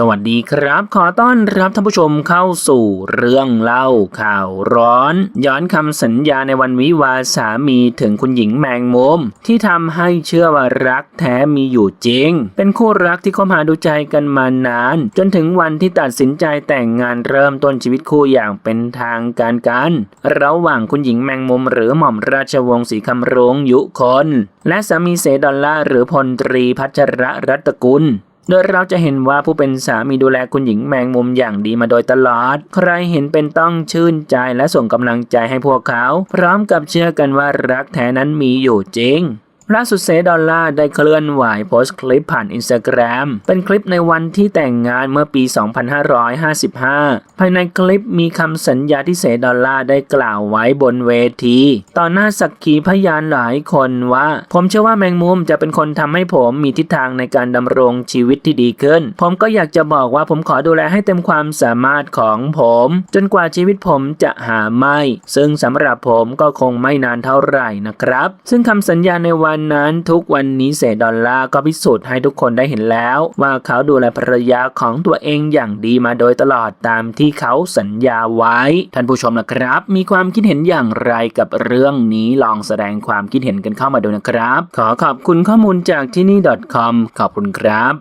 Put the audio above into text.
สวัสดีครับ ขอต้อนรับท่านผู้ชมเข้าสู่เรื่องเล่าข่าวร้อน ย้อนคำสัญญาในวันวิวาสามีถึงคุณหญิงแมงมุม ที่ทำให้เชื่อว่ารักแท้มีอยู่จริง เป็นคู่รักที่คบหาดูใจกันมานาน จนถึงวันที่ตัดสินใจแต่งงานเริ่มต้นชีวิตคู่อย่างเป็นทางการกัน ระหว่างคุณหญิงแมงมุม หรือหม่อมราชวงศ์ศรีคำรงยุคนและสามีเสดอลล่าหรือพลตรีพัชรรัตกุล โดยเราจะเห็นว่าผู้เป็นสามีดูแลคุณหญิงแมงมุมอย่างดีมาโดยตลอด ใครเห็นเป็นต้องชื่นใจและส่งกำลังใจให้พวกเขา พร้อมกับเชื่อกันว่ารักแท้นั้นมีอยู่จริง ล่าสุดเซดอลล่าได้เคลื่อนไหวโพสต์คลิปผ่านอินสตาแกรมเป็นคลิปในวันที่แต่งงานเมื่อปี 2555 ภายในคลิปมีคำสัญญาที่เซดอลล่าได้กล่าวไว้บนเวที ต่อหน้าสักขีพยานหลายคนว่า ผมเชื่อว่าแมงมุมจะเป็นคนทำให้ผมมีทิศทางในการดำรงชีวิตที่ดีขึ้น ผมก็อยากจะบอกว่าผมขอดูแลให้เต็มความสามารถของผม จนกว่าชีวิตผมจะหาไม่ ซึ่งสำหรับผมก็คงไม่นานเท่าไหร่นะครับ ซึ่งคำสัญญาในวันนั้นทุกวันนี้เสดอลลาร์ก็พิสูจน์ให้ทุกคนได้เห็นแล้ว ว่าเขาดูแลภรรยาของตัวเองอย่างดีมาโดยตลอดตามที่เขาสัญญาไว้ ท่านผู้ชมนะครับ มีความคิดเห็นอย่างไรกับเรื่องนี้ลองแสดงความคิดเห็นกันเข้ามาดูนะครับ ขอขอบคุณข้อมูลจากที่นี่ .com ขอบคุณครับ